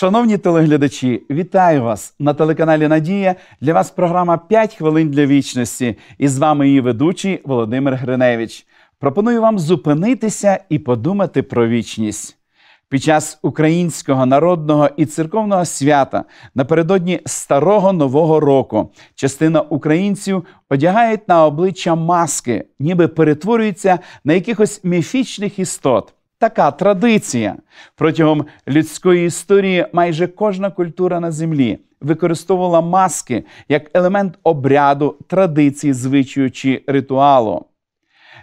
Шановні телеглядачі, вітаю вас на телеканалі Надія. Для вас програма «5 хвилин для вічності. І з вами її ведучий Володимир Гриневич. Пропоную вам зупинитися і подумати про вічність. Під час українського народного і церковного свята напередодні старого нового року частина українців одягають на обличчя маски, ніби перетворюються на якихось міфічних істот. Така традиція протягом людської історії майже кожна культура на землі використовувала маски як елемент обряду, традиції, звичаю чи ритуалу.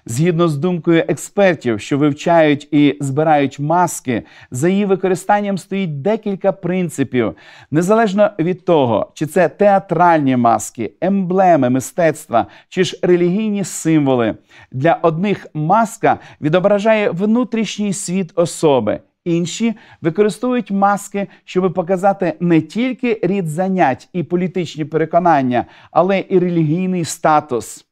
Згідно з думкою експертів, що вивчають і збирають маски, за її використанням стоїть декілька принципів, незалежно від того, чи це театральні маски, емблеми мистецтва чи ж релігійні символи. Для одних маска відображає внутрішній світ особи. Інші використовують маски, щоб показати не тільки рід занять і політичні переконання, але і релігійний статус.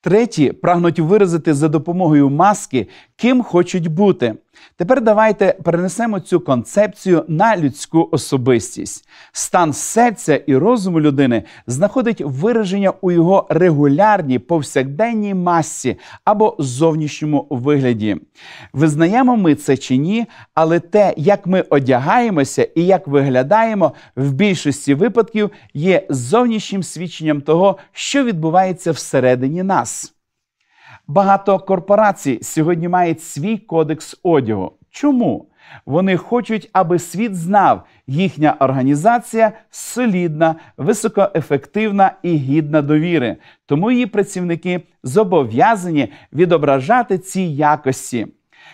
Треті прагнуть виразити за допомогою маски, ким хочуть бути. Тепер давайте перенесемо цю концепцію на людську особистість. Стан серця і розуму людини знаходить вираження у його регулярній повсякденній масі або зовнішньому вигляді. Визнаємо ми це чи ні, але те, як ми одягаємося і як виглядаємо, в більшості випадків є зовнішнім свідченням того, що відбувається всередині нас. Багато корпорацій сьогодні мають свій кодекс одягу. Чому? Вони хочуть, аби світ знав, їхня організація солідна, високоефективна і гідна довіри. Тому її працівники зобов'язані відображати ці якості.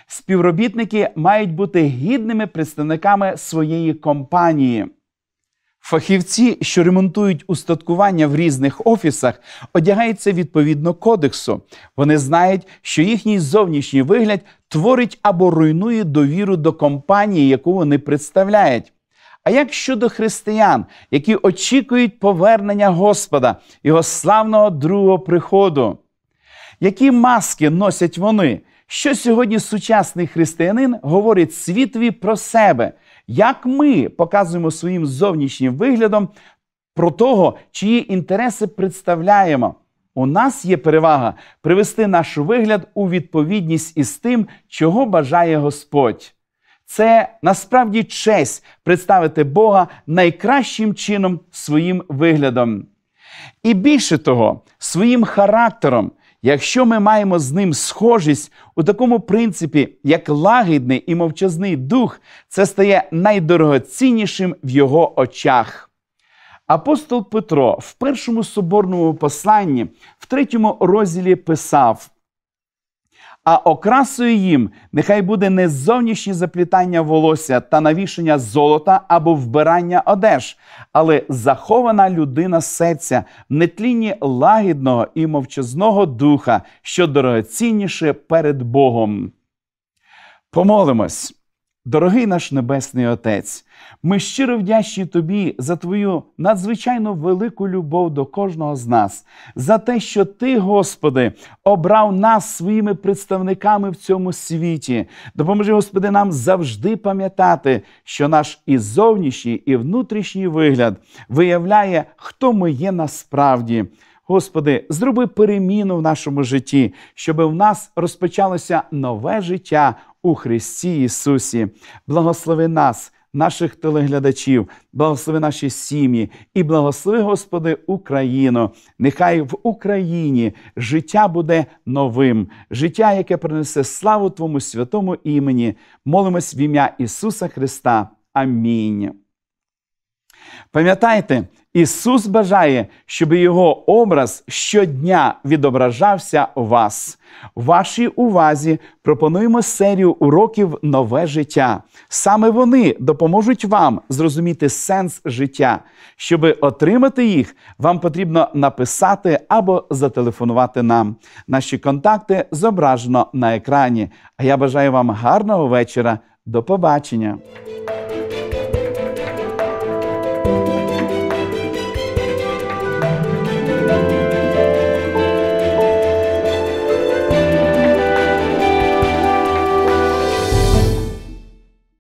Співробітники мають бути гідними представниками своєї компанії. Фахівці, що ремонтують устаткування в різних офісах, одягаються відповідно кодексу. Вони знають, що їхній зовнішній вигляд творить або руйнує довіру до компанії, яку вони представляють. А як щодо християн, які очікують повернення Господа, його славного другого приходу? Які маски носять вони? Що сьогодні сучасний християнин говорить світові про себе? Як ми показуємо своїм зовнішнім виглядом про того, чиї інтереси представляємо? У нас є перевага привести наш вигляд у відповідність із тим, чого бажає Господь. Це насправді честь представити Бога найкращим чином своїм виглядом. І більше того, своїм характером. Якщо ми маємо з ним схожість у такому принципі, як лагідний і мовчазний дух, це стає найдорогоціннішим в його очах. Апостол Петро в першому соборному посланні, в третьому розділі писав: а окрасою їм нехай буде не зовнішнє заплітання волосся та навішення золота або вбирання одеж, але захована людина серця, в нетлінні лагідного і мовчазного духа, що дорогоцінніше перед Богом. Помолимось. Дорогий наш Небесний Отець, ми щиро вдячні Тобі за Твою надзвичайно велику любов до кожного з нас, за те, що Ти, Господи, обрав нас своїми представниками в цьому світі. Допоможи, Господи, нам завжди пам'ятати, що наш і зовнішній, і внутрішній вигляд виявляє, хто ми є насправді. Господи, зроби переміну в нашому житті, щоб в нас розпочалося нове життя у Христі Ісусі. Благослови нас, наших телеглядачів, благослови наші сім'ї і благослови, Господи, Україну. Нехай в Україні життя буде новим, життя, яке принесе славу Твому святому імені. Молимось в ім'я Ісуса Христа. Амінь. Пам'ятайте, Ісус бажає, щоб Його образ щодня відображався у вас. Вашій увазі пропонуємо серію уроків Нове життя. Саме вони допоможуть вам зрозуміти сенс життя. Щоб отримати їх, вам потрібно написати або зателефонувати нам. Наші контакти зображено на екрані. А я бажаю вам гарного вечора. До побачення!